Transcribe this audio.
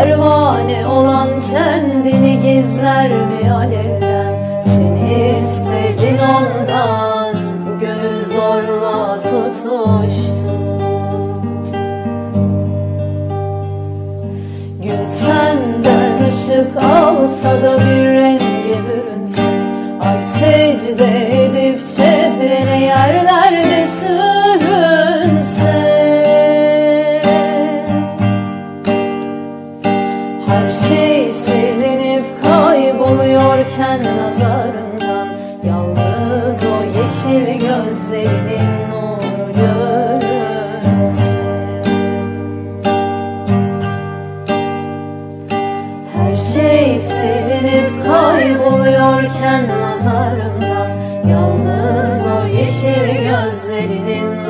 Pervane olan kendini gizler mi alevden Seni istedin ondan Bu gönül zorla tutuştu. Gün senden ışık alsa da bir renge bürünse Ay secde Her şey silinip kayboluyorken nazarından Yalnız o yeşil gözlerinin nuru görünse. Her şey silinip kayboluyorken nazarından Yalnız o yeşil gözlerinin